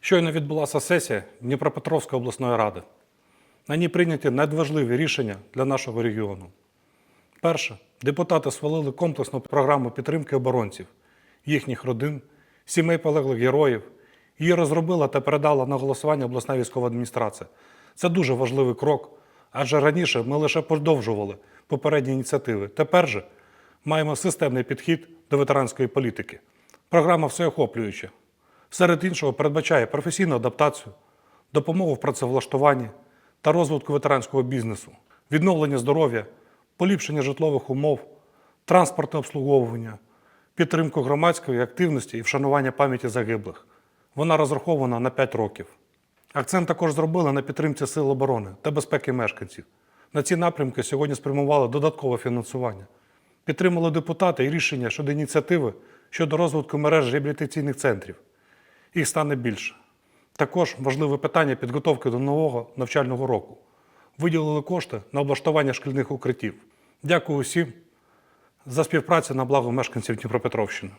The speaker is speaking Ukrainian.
Щойно відбулася сесія Дніпропетровської обласної ради. На ній прийняті надважливі рішення для нашого регіону. Перше, депутати схвалили комплексну програму підтримки оборонців, їхніх родин, сімей полеглих героїв. Її розробила та передала на голосування обласна військова адміністрація. Це дуже важливий крок, адже раніше ми лише продовжували попередні ініціативи. Тепер же маємо системний підхід до ветеранської політики. Програма всеохоплююча. Серед іншого передбачає професійну адаптацію, допомогу в працевлаштуванні та розвитку ветеранського бізнесу, відновлення здоров'я, поліпшення житлових умов, транспортне обслуговування, підтримку громадської активності і вшанування пам'яті загиблих. Вона розрахована на 5 років. Акцент також зробили на підтримці сил оборони та безпеки мешканців. На ці напрямки сьогодні спрямували додаткове фінансування. Підтримали депутати і рішення щодо ініціативи щодо розвитку мереж реабілітаційних центрів. Їх стане більше. Також важливе питання підготовки до нового навчального року. Виділили кошти на облаштування шкільних укриттів. Дякую усім за співпрацю на благо мешканців Дніпропетровщини.